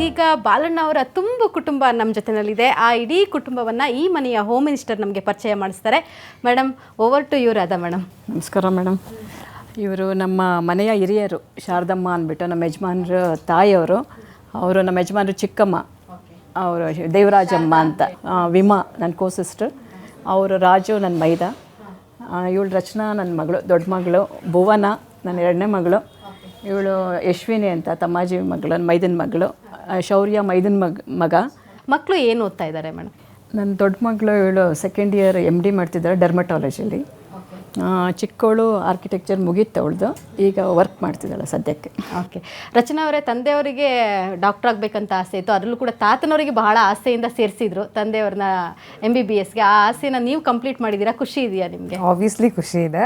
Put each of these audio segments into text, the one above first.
ಇದೀಗ ಬಾಲಣ್ಣ ಅವರ ತುಂಬ ಕುಟುಂಬ ನಮ್ಮ ಜೊತೆನಲ್ಲಿದೆ. ಆ ಇಡೀ ಕುಟುಂಬವನ್ನು ಈ ಮನೆಯ ಹೋಮ್ ಮಿನಿಸ್ಟರ್ ನಮಗೆ ಪರಿಚಯ ಮಾಡಿಸ್ತಾರೆ. ಮೇಡಮ್ ಓವರ್ ಟು ಅದ ಮೇಡಮ್ ನಮಸ್ಕಾರ ಮೇಡಮ್ ಇವರು ನಮ್ಮ ಮನೆಯ ಹಿರಿಯರು, ಶಾರದಮ್ಮ ಅಂದ್ಬಿಟ್ಟು ನಮ್ಮ ಯಜಮಾನ್ರ, ತಾಯಿಯವರು. ಅವರು ನಮ್ಮ ಯಜಮಾನ್ರು ಚಿಕ್ಕಮ್ಮ. ಅವರು ದೇವರಾಜಮ್ಮ ಅಂತ. ವಿಮಾ, ನನ್ನ ಕೋ ಸಿಸ್ಟರ್ ಅವರು ರಾಜು, ನನ್ನ ಮೈದ. ಇವಳು ರಚನಾ, ನನ್ನ ಮಗಳು, ದೊಡ್ಡ ಮಗಳು, ಭುವನ, ನನ್ನ ಎರಡನೇ ಮಗಳು. ಇವಳು ಯಶ್ವಿನಿ ಅಂತ ತಮ್ಮಾಜಿ ಮಗಳು ಮೈದನ್ ಮೈದನ ಮಗಳು ಆ, ಶೌರ್ಯ ಮೈದನ ಮಗ ಮಗ. ಮಕ್ಕಳು ಏನು ಓದ್ತಾ ಇದ್ದಾರೆ ಮೇಡಮ್? ನನ್ನ ದೊಡ್ಡ ಮಗಳು ಇವಳು ಸೆಕೆಂಡ್ ಇಯರ್ ಎಂ ಡಿ ಮಾಡ್ತಿದ್ದಾಳೆ ಡರ್ಮಟಾಲಜಿಲಿ ಚಿಕ್ಕವಳು ಆರ್ಕಿಟೆಕ್ಚರ್ ಮುಗೀತು ಅವಳ್ದು ಈಗ ವರ್ಕ್ ಮಾಡ್ತಿದ್ದಾಳೆ ಸದ್ಯಕ್ಕೆ. ಓಕೆ ರಚನಾ ಅವರೇ ತಂದೆಯವರಿಗೆ ಡಾಕ್ಟರ್ ಆಗಬೇಕಂತ ಆಸೆ ಇತ್ತು ಅದರಲ್ಲೂ ಕೂಡ ತಾತನವರಿಗೆ ಬಹಳ ಆಸೆಯಿಂದ ಸೇರಿಸಿದ್ರು ತಂದೆಯವ್ರನ್ನ ಎಂ ಬಿ ಬಿ ಎಸ್ಗೆ ಆ ಆಸೆನ ನೀವು ಕಂಪ್ಲೀಟ್ ಮಾಡಿದ್ದೀರಾ? ಖುಷಿ ಇದೆಯಾ ನಿಮಗೆ? ಆಬ್ವಿಯಸ್ಲಿ ಖುಷಿ ಇದೆ.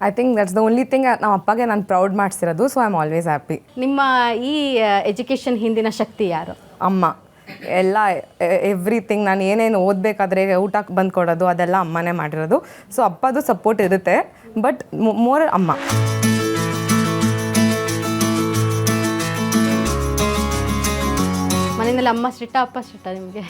I think that's the only thing ನಮ್ಮ ಅಪ್ಪಗೆ ನಾನು proud ಮಾಡಿಸಿರೋದು so I am always happy ನಿಮ್ಮ ಈ ಎಜುಕೇಷನ್ ಹಿಂದಿನ ಶಕ್ತಿ ಯಾರು? ಅಮ್ಮ. ಎಲ್ಲ ಎವ್ರಿಥಿಂಗ್ ನಾನು ಏನೇನು ಓದಬೇಕಾದ್ರೆ ಊಟಕ್ಕೆ ಬಂದು ಕೊಡೋದು ಅದೆಲ್ಲ ಅಮ್ಮನೇ ಮಾಡಿರೋದು. ಸೊ ಅಪ್ಪದು ಸಪೋರ್ಟ್ ಇರುತ್ತೆ ಬಟ್ ಮೋರ್ ಅಮ್ಮ. ಮನೆಯಲ್ಲಿ ಅಮ್ಮ ಸ್ಟ್ರಿಕ್ಟ ಅಪ್ಪ ಸ್ಟ್ರಿಕ್ಟ ನಿಮಗೆ?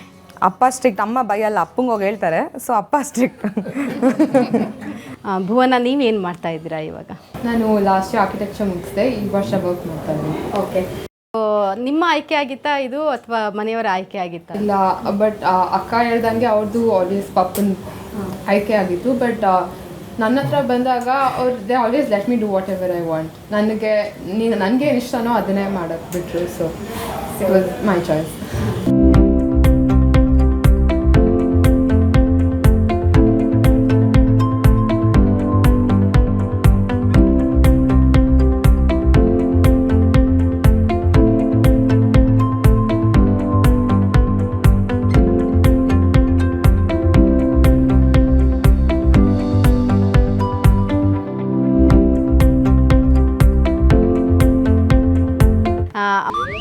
ಅಪ್ಪ ಸ್ಟ್ರಿಕ್ಟ್ ಅಮ್ಮ ಬೈಯಲ್ಲ ಅಪ್ಪಂಗೆ ಹೋಗಿ ಹೇಳ್ತಾರೆ ಸೊ ಅಪ್ಪ ಸ್ಟ್ರಿಕ್ಟ್ ಭುವನ ನೀವೇನು ಮಾಡ್ತಾ ಇದ್ದೀರಾ ಇವಾಗ? ನಾನು ಲಾಸ್ಟ್ ಆರ್ಕಿಟೆಕ್ಚರ್ ಮುಗಿಸಿದೆ ಈ ವರ್ಷ ವರ್ಕ್ ಮಾಡ್ತಾ ಇದ್ದೀನಿ. ಓಕೆ ನಿಮ್ಮ ಆಯ್ಕೆ ಆಗಿತ್ತಾ ಇದು ಅಥವಾ ಮನೆಯವರ ಆಯ್ಕೆ ಆಗಿತ್ತಾ? ಇಲ್ಲ ಬಟ್ ಅಕ್ಕ ಹೇಳ್ದಂಗೆ ಅವ್ರದ್ದು ಆಲ್ವೇಸ್ ಪಪ್ಪನ್ ಆಯ್ಕೆ ಆಗಿತ್ತು ಬಟ್ ನನ್ನ ಹತ್ರ ಬಂದಾಗ ಅವ್ರು they always let me do whatever I want ನನಗೆ ನೀನು ನನಗೆ ಇಷ್ಟನೋ ಅದನ್ನೇ ಮಾಡೋಕ್ಕೆ ಬಿಟ್ಟರು so it was my choice